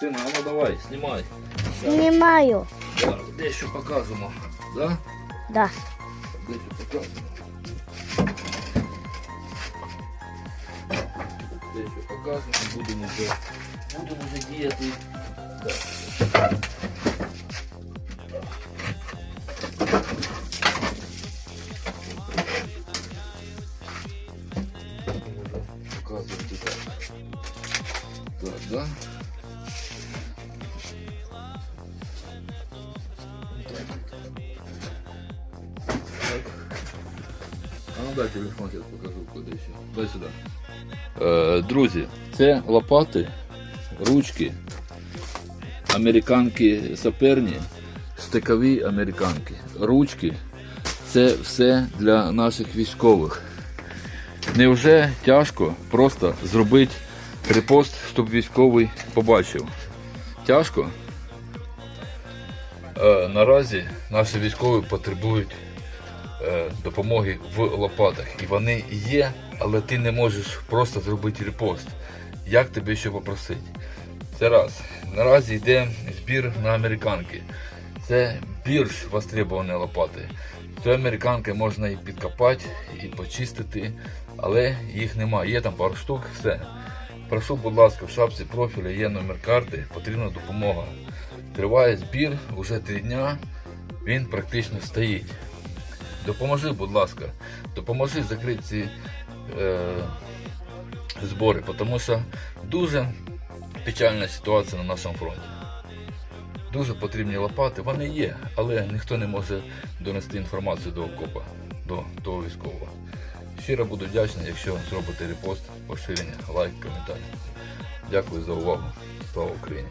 Сина, а ну давай, знімай. Знімаю. Так, дещо покажемо. Да? Да. Дещо покажемо. Дещо покажемо, будемо вже, будемо вже діяти. Так. Будемо вже показувати так. Так, да? А ну дай телефон, я покажу куди ще. Дай сюди. Е, друзі, це лопати, ручки, американки саперні, стикові американки, ручки. Це все для наших військових. Невже тяжко просто зробити репост, щоб військовий побачив? Тяжко? Е, наразі наші військові потребують допомоги в лопатах. І вони є, але ти не можеш просто зробити репост. Як тебе ще попросити? Це раз. Наразі йде збір на американки. Це більш востребовані лопати. Цю американки можна і підкопати, і почистити, але їх немає. Є там пару штук, все. Прошу, будь ласка, в шапці профіля є номер карти, потрібна допомога. Триває збір уже три дня, він практично стоїть. Допоможи, будь ласка, допоможи закрити ці е, збори, тому що дуже печальна ситуація на нашому фронті. Дуже потрібні лопати, вони є, але ніхто не може донести інформацію до окопа, до того військового. Щиро буду вдячний, якщо зробите репост, поширення, лайк, коментар. Дякую за увагу. Слава Україні!